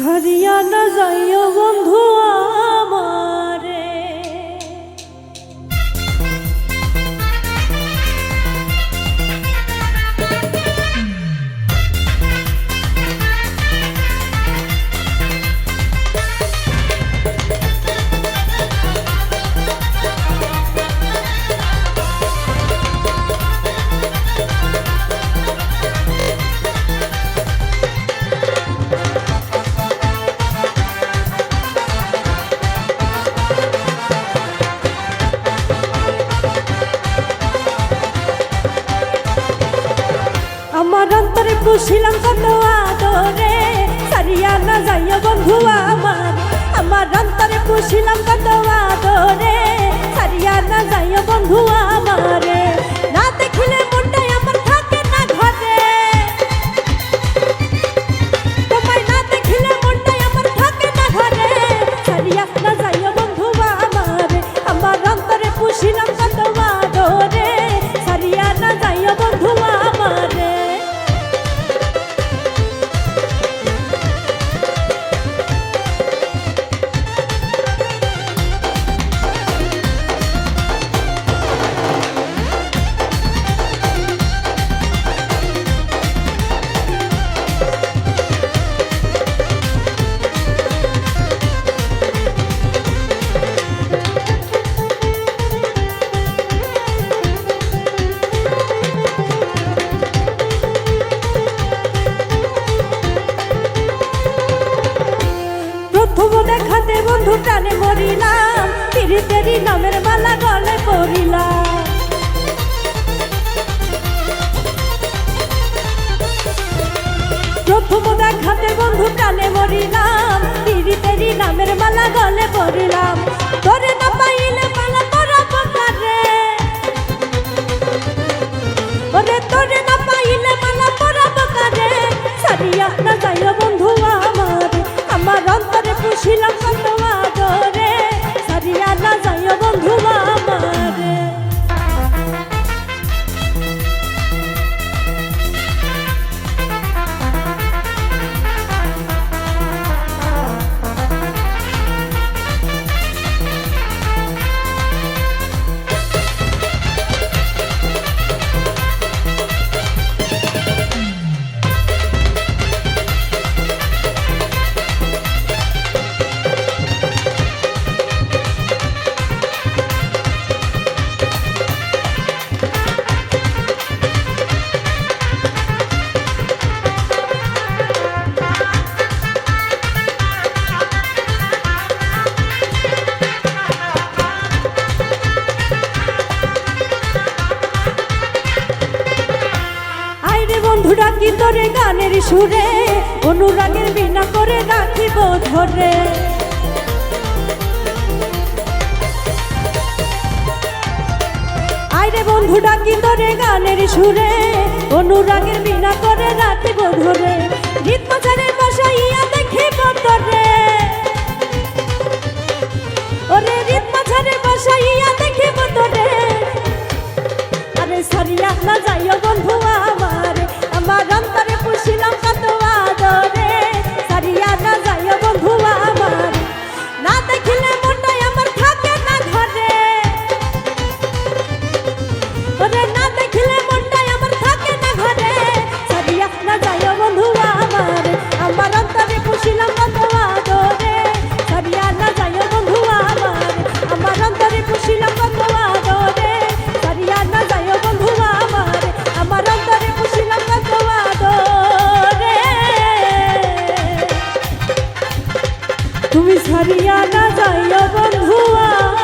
ছাড়িয়া না যাইও বন্ধু অন্তরে পুষিলাম কত আদরে। সারিয়া না যাইয়া বন্ধু আমার আমার অন্তরে পুষিলাম কত আদরে। তিরি তেরি নামের মালা গলে পড়িলাম প্রথম দেখাতে বন্ধু টানে মরিলাম তিরি তেরি নামের মালা গলে পড়িলাম তোরে না পাইলে মালা পরাবো কারে ওরে তোরে না পাইলে মালা পরাবো কারে সারিয়া না যাইও বন্ধু আমার আমার অন্তরে পুষিলাম আইরে বন্ধুরা কি তোরে গানের সুরে, অনুরাগের বিনা করে রাখিব ধরে। আইরে বন্ধুরা কি তোরে গানের সুরে, অনুরাগের বিনা করে রাখিব ধরে। হারিয়া না যাইও বন্ধুয়া।